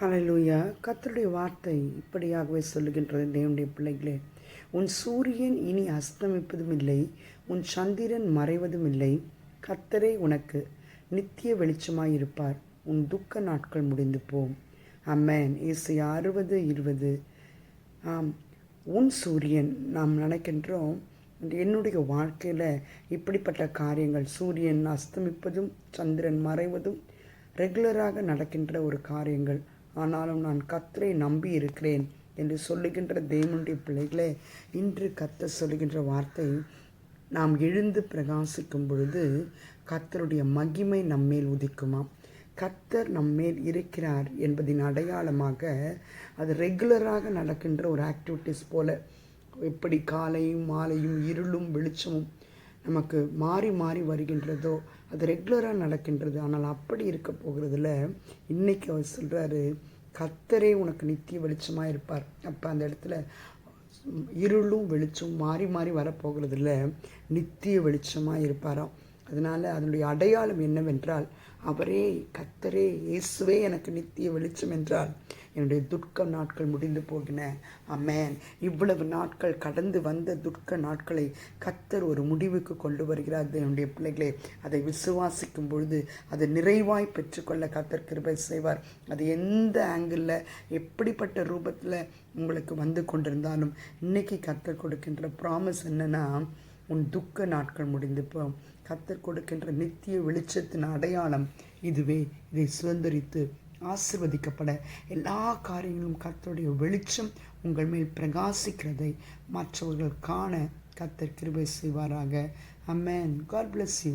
Hallelujah கத்தருடைய வார்த்தை இப்படியாகவே சொல்லுகின்றது தேவனுடைய பிள்ளைகளே. உன் சூரியன் இனி அஸ்தமிப்பதும் இல்லை உன் சந்திரன் மறைவதும் இல்லை. கத்தரே உனக்கு நித்திய வெளிச்சமாயிருப்பார் உன் துக்க நாட்கள் முடிந்து போம். அம்மேன் இசை அறுபது இருபது. ஆம். உன் சூரியன் நாம் நினைக்கின்றோம் என்னுடைய வாழ்க்கையில் இப்படிப்பட்ட காரியங்கள் சூரியன் அஸ்தமிப்பதும் சந்திரன் மறைவதும் ரெகுலராக நடக்கின்ற ஒரு காரியங்கள். ஆனாலும் நான் கத்தரை நம்பி இருக்கிறேன் என்று சொல்லுகின்ற தேவனுடைய பிள்ளைகளே இன்று கத்த சொல்லுகின்ற வார்த்தை நாம் எழுந்து பிரகாசிக்கும் பொழுது கத்தருடைய மகிமை நம்மேல் உதிக்குமாம் கத்தர் நம்மேல் இருக்கிறார் என்பதின் அடையாளமாக அது ரெகுலராக நடக்கின்ற ஒரு ஆக்டிவிட்டிஸ் போல. எப்படி காலையும் மாலையும் இருளும் வெளிச்சமும் நமக்கு மாறி மாறி வருகின்றதோ அது ரெகுலராக நடக்கின்றது. ஆனால் அப்படி இருக்க போகிறதுல இன்னைக்கு அவர் சொல்கிறாரு கர்த்தரே உனக்கு நித்திய வெளிச்சமாக இருப்பார். அப்போ அந்த இடத்துல இருளும் வெளிச்சம் மாறி மாறி வரப்போகிறதுல நித்திய வெளிச்சமாக இருப்பாராம். அதனால் அதனுடைய அடையாளம் என்னவென்றால் அவரே கத்தரே இயேசுவே எனக்கு நித்திய வெளிச்சம் என்றால் என்னுடைய துர்க்க நாட்கள் முடிந்து போகின. அமேன் இவ்வளவு நாட்கள் கடந்து வந்த துர்க்க நாட்களை கத்தர் ஒரு முடிவுக்கு கொண்டு வருகிறார். என்னுடைய பிள்ளைகளே அதை விசுவாசிக்கும் பொழுது அது நிறைவாய் பெற்றுக்கொள்ள கத்தர் கிருபை செய்வார். அது எந்த ஆங்கிளில் எப்படிப்பட்ட ரூபத்தில் உங்களுக்கு வந்து கொண்டிருந்தாலும் இன்றைக்கி கத்தர் கொடுக்கின்ற ப்ராமிஸ் என்னன்னா உன் துக்க நாட்கள் முடிந்து போ கத்தர் கொடுக்கின்ற நித்திய வெளிச்சத்தின் அடையாளம் இதுவே. இதை சுதந்திரித்து ஆசிர்வதிக்கப்பட. எல்லா காரியங்களும் கத்தருடைய வெளிச்சம் உங்கள் மேல் பிரகாசிக்கிறதை மற்றவர்கள் காண கத்தர் கிருபை செய்வாராக. Amen God bless you